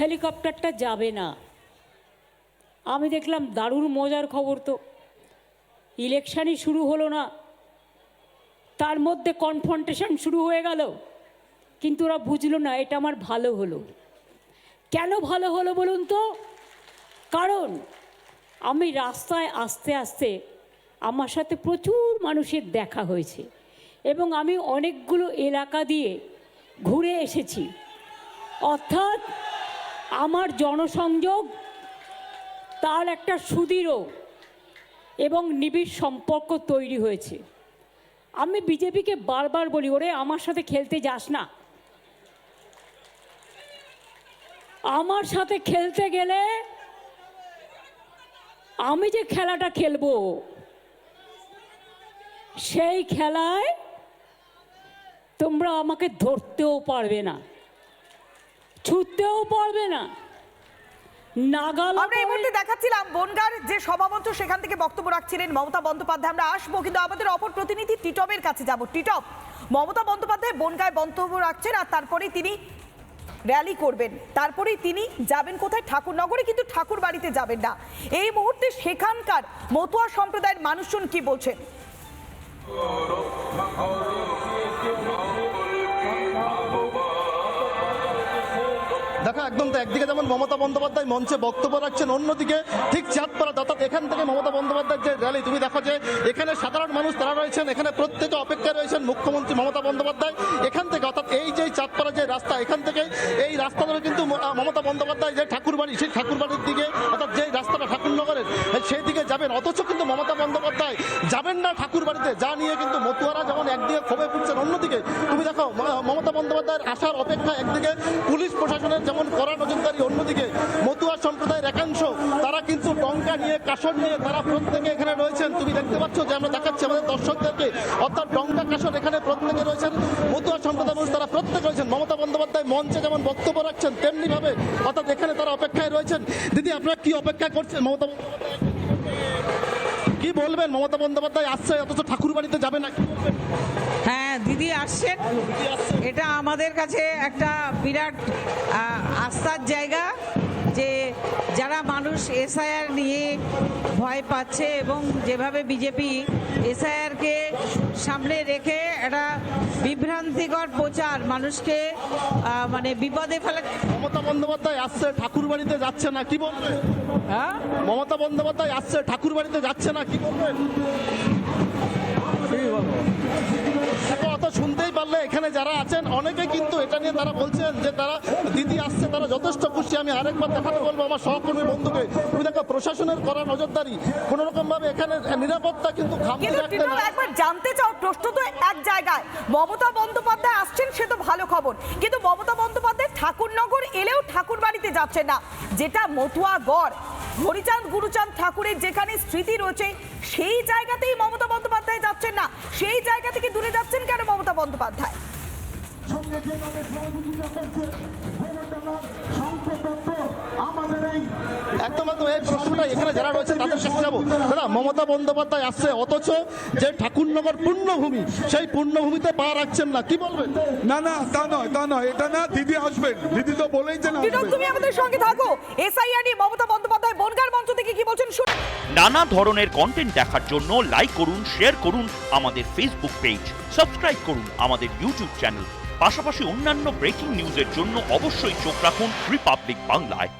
হেলিকপ্টারটা যাবে না। আমি দেখলাম দারুণ মজার খবর তো। ইলেকশানই শুরু হলো না। তার মধ্যে কনফ্রন্টেশন শুরু হয়ে গেল। কিন্তু ওরা বুঝলো না, এটা আমার ভালো হলো। কেন ভালো হলো বলুন তো? কারণ আমি রাস্তায় আস্তে আস্তে আমার সাথে প্রচুর মানুষের দেখা হয়েছে এবং আমি অনেকগুলো এলাকা দিয়ে ঘুরে এসেছি। অর্থাৎ আমার জনসংযোগ, তার একটা সুদৃঢ় এবং নিবিড় সম্পর্ক তৈরি হয়েছে। আমি বিজেপিকে বারবার বলি, ওরে, আমার সাথে খেলতে যাস না। আমার সাথে খেলতে গেলে আমি যে খেলাটা খেলব, সেই খেলায় তোমরা আমাকে ধরতেও পারবে না। ছুটতেও পারবে না। নাগাল আমরা এই মুহূর্তে দেখাচ্ছিলাম বনগার যে সভামঞ্চ সেখান থেকে বক্তব্য রাখছিলেন মমতা বন্দ্যোপাধ্যায়। আমরা আসব কিন্তু আমাদের অপর প্রতিনিধি টিটপের কাছে যাব। টিটপ মমতা বন্দ্যোপাধ্যায় বনগায় বক্তব্য রাখছেন আর তারপরেই তিনি র্যালি করবেন। তারপরেই তিনি যাবেন কোথায়? ঠাকুরনগরে কিন্তু ঠাকুর বাড়িতে যাবেন না। এই মুহূর্তে সেখানকার মতুয়া সম্প্রদায়ের মানুষজন কি বলছেন? দেখো, একদম তো একদিকে যেমন মমতা বন্দ্যোপাধ্যায় মঞ্চে বক্তব্য রাখছেন, অন্যদিকে ঠিক চাঁদপাড়া, অর্থাৎ এখান থেকে মমতা বন্দ্যোপাধ্যায়ের যে র্যালি তুমি দেখো যে এখানে সাধারণ মানুষ তারা রয়েছেন, এখানে প্রত্যেকে অপেক্ষায় রয়েছেন মুখ্যমন্ত্রী মমতা বন্দ্যোপাধ্যায়। এখান থেকে, অর্থাৎ এই যে চাঁদপাড়া যে রাস্তা, এখান থেকে এই রাস্তা ধরে কিন্তু মমতা বন্দ্যোপাধ্যায় যে ঠাকুরবাড়ি, সেই ঠাকুরবাড়ির দিকে, অর্থাৎ ঠাকুরবাড়িতে যা নিয়ে কিন্তু মতুয়ারা যেমন একদিকে ক্ষোভে ফুটছেন অন্যদিকে তুমি দেখো মমতা বন্দ্যোপাধ্যায়ের আসার অপেক্ষা একদিকে পুলিশ প্রশাসনের যেমন কড়া নজরদারি, অন্যদিকে মতুয়া সম্প্রদায়ের একাংশ, তারা কিন্তু টঙ্কা নিয়ে, কাসর নিয়ে তারা প্রত্যেকে এখানে রয়েছেন। তুমি দেখতে পাচ্ছ যে আমরা দেখাচ্ছি আমাদের দর্শকদেরকে, অর্থাৎ টঙ্কা, কাসর এখানে প্রত্যেকে রয়েছেন। মতুয়া সম্প্রদায় মানুষ তারা প্রত্যেকে রয়েছেন। মমতা বন্দ্যোপাধ্যায় মঞ্চে যেমন বক্তব্য রাখছেন তেমনি ভাবে অর্থাৎ এখানে তারা অপেক্ষায় রয়েছেন। দিদি, আপনারা কি অপেক্ষা করছেন? মমতা বন্দ্যোপাধ্যায় কি বলবেন? মমতা বন্দ্যোপাধ্যায় আসছে অথচ ঠাকুর বাড়িতে যাবে না কি বলবেন? হ্যাঁ দিদি আসছেন আসছে। এটা আমাদের কাছে একটা বিরাট আস্থার জায়গা যে যারা মানুষ এসআইআর নিয়ে ভয় পাচ্ছে এবং যেভাবে বিজেপি এসআইআরকে সামনে রেখে একটা বিভ্রান্তিকর প্রচার মানুষকে মানে বিপদে ফেলে মমতা বন্দ্যোপাধ্যায় আসছে ঠাকুর বাড়িতে যাচ্ছে না কি বলবেন? হ্যাঁ? মমতা বন্দ্যোপাধ্যায় আসছে ঠাকুর বাড়িতে যাচ্ছে না কি বলবেন? অত শুনতেই পারলে এখানে যারা আছেন অনেকে কিন্তু এটা নিয়ে তারা বলছেন যে তারা দিদি আসছে তারা যথেষ্ট খুশি। আমি আরেকবার দেখাতে বলব আমার সহকর্মী বন্ধুকে। তুমি দেখো প্রশাসনের করা নজরদারি। কোন রকম ভাবে এখানে নিরাপত্তা কিন্তু একবার জানতে চাও প্রশ্ন তো এক জায়গায়। মমতা বন্দ্যোপাধ্যায় আসছেন সে তো ভালো খবর। কিন্তু মমতা বন্দ্যোপাধ্যায় ঠাকুরনগর এলেও ঠাকুর বাড়িতে যাচ্ছেন না। যেটা মতুয়া গড়। হরিচাঁদ গুরুচাঁদ ঠাকুরের যেখানে স্মৃতি রয়েছে সেই জায়গাতেই মমতা বন্দ্যোপাধ্যায় যাচ্ছেন না। সেই জায়গা থেকে দূরে যাচ্ছেন কেন মমতা বন্দ্যোপাধ্যায় সঙ্গে যেভাবে সহযোগিতা করছে ভৈরবডাঙ্গার সংসদত্ব আমাদের এই একদম একদম এই প্রশ্নটা এখানে যারা রয়েছে তাদের কাছে যাব। দাদা মমতা বন্দ্যোপাধ্যায় আসছে অথচ যে ঠাকুরনগর পূর্ণভূমি সেই পূর্ণভূমিতে পা রাখছেন না। কি বলবেন? না না তা নয় তা নয়। এটা না দিদি আসবেন। দিদি তো বলেইছেন টিটপ আসবেন। তুমি আমাদের সঙ্গে থাকো। এসআইআর নিয়ে মমতা বন্দ্যোপাধ্যায় বনগার মঞ্চ থেকে কি বলছেন? শুনুন। নানা ধরনের কন্টেন্ট দেখার জন্য লাইক করুন শেয়ার করুন আমাদের ফেসবুক পেজ সাবস্ক্রাইব করুন আমাদের ইউটিউব চ্যানেল পাশাপাশি অন্যান্য ব্রেকিং নিউজের জন্য অবশ্যই চোখ রাখুন রিপাবলিক বাংলায়